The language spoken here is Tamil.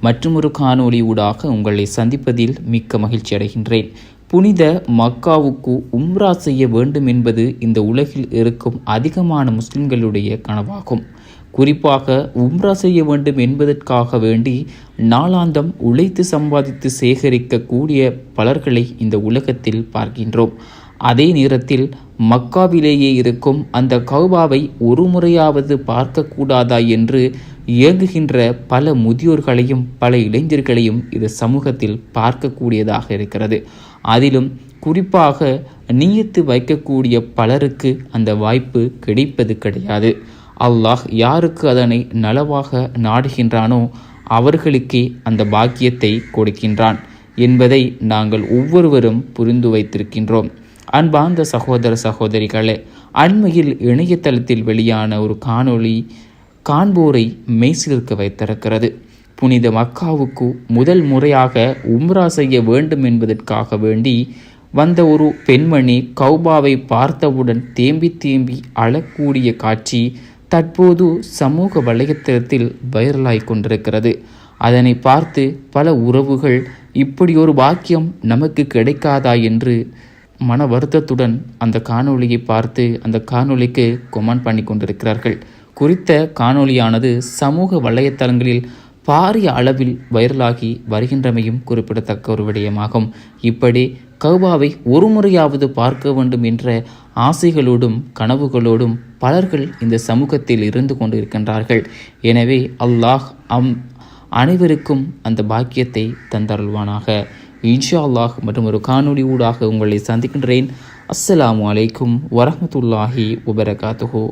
மற்றும் ஒரு காணொளி ஊடாக உங்களை சந்திப்பதில் மிக்க மகிழ்ச்சி அடைகின்றேன். புனித மக்காவுக்கு உம்ரா செய்ய வேண்டும் என்பது இந்த உலகில் இருக்கும் அதிகமான முஸ்லிம்களுடைய கனவாகும். குறிப்பாக உம்ரா செய்ய வேண்டும் என்பதற்காக வேண்டி நாளாந்தம் உழைத்து சம்பாதித்து சேகரிக்கக்கூடிய பலர்களை இந்த உலகத்தில் பார்க்கின்றோம். அதே நேரத்தில் மக்காவிலேயே இருக்கும் அந்த கௌபாவை ஒரு முறையாவது பார்க்கக்கூடாதா என்று இயங்குகின்ற பல முதியோர்களையும் பல இளைஞர்களையும் இது சமூகத்தில் பார்க்கக்கூடியதாக இருக்கிறது. அதிலும் குறிப்பாக நீயத்து வைக்கக்கூடிய பலருக்கு அந்த வாய்ப்பு கிடைப்பது கிடையாது. அல்லாஹ் யாருக்கு அதனை நலவாக நாடுகின்றானோ அவர்களுக்கே அந்த பாக்கியத்தை கொடுக்கின்றான் என்பதை நாங்கள் ஒவ்வொருவரும் புரிந்து வைத்திருக்கின்றோம். அன்பார்ந்த சகோதர சகோதரிகளே அண்மையில் இணையதளத்தில் வெளியான ஒரு காணொளி காண்போரை மெய்சிலிருக்க வைத்திருக்கிறது. புனித மக்காவுக்கு முதல் முறையாக உம்ரா செய்ய வேண்டும் என்பதற்காக வேண்டி வந்த ஒரு பெண்மணி கௌபாவை பார்த்தவுடன் தேம்பி தேம்பி அழக்கூடிய காட்சி தற்போது சமூக வலைத்தளத்தில் வைரலாய் கொண்டிருக்கிறது. அதனை பார்த்து பல உறவுகள் இப்படி ஒரு வாக்கியம் நமக்கு கிடைக்காதா? என்று மன வருத்தத்துடன் அந்த காணொளியை பார்த்து அந்த காணொளிக்கு கொமெண்ட் பண்ணி கொண்டிருக்கிறார்கள். குறித்த காணொளியானது சமூக வலைத்தளங்களில் பாரிய அளவில் வைரலாகி வருகின்றமையும் குறிப்பிடத்தக்க ஒரு விடயமாகும். இப்படி கௌபாவை ஒரு முறையாவது பார்க்க வேண்டும் என்ற ஆசைகளோடும் கனவுகளோடும் பலர்கள் இந்த சமூகத்தில் இருந்து கொண்டிருக்கின்றார்கள். எனவே அல்லாஹ் அம் அனைவருக்கும் அந்த பாக்கியத்தை தந்தருள்வானாக. இன்ஷா அல்லாஹ் மற்றும் ஒரு காணொளி ஊடாக உங்களை சந்திக்கின்றேன். அஸ்ஸலாமு அலைக்கும் வரமத்துல்லாஹி உபரகாத்துஹோ